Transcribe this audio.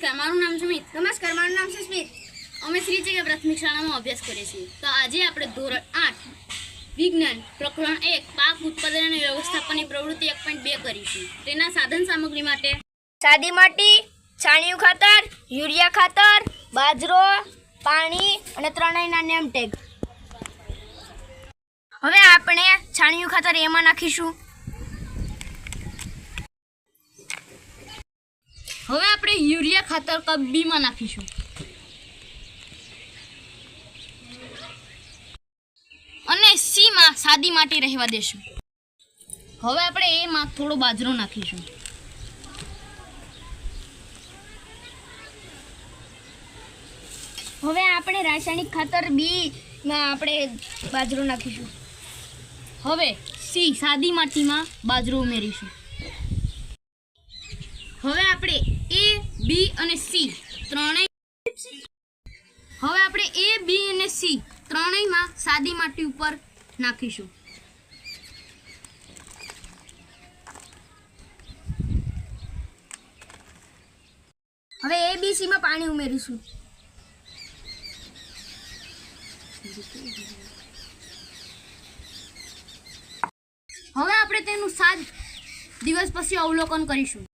નમસ્કાર મારું નામ સુમિત નમસ્કાર મારું નામ છે સ્મિત. અમે શ્રી જગ્યા પ્રાથમિક શાળામાં અભ્યાસ કરીએ છીએ. તો આજે આપણે ધોરણ આઠ વિજ્ઞાન પ્રકરણ એક પાક ઉત્પાદન અને વ્યવસ્થાપનની પ્રવૃત્તિ એક પોઈન્ટ બે કરીશું. તેના સાધન સામગ્રી માટે સાદી માટી છાણિયું ખાતર યુરિયા ખાતર બાજરો પાણી અને ત્રણેયના નેમ ટેગ હવે આપણે છાણિયું ખાતર એમાં નાખીશું. હવે આપણે યુરિયા ખાતર કપ બીમાં નાખીશું. અને સીમાં સાદી માટી રહેવા દેશું. હવે આપણે એમાં થોડો બાજરો નાખીશું. હવે આપણે રાસાયણિક ખાતર બી માં આપણે બાજરો નાખીશું. હવે સી સાદી માટીમાં બાજરો ઉમેરીશું. હવે આપણે અને સી ત્રણેય હવે આપણે એ બી અને સી ત્રણેયમાં સાદી માટી ઉપર નાખીશું. હવે એ બી સીમાં પાણી ઉમેરીશું. હવે આપણે તેનું સાત દિવસ પછી અવલોકન કરીશું.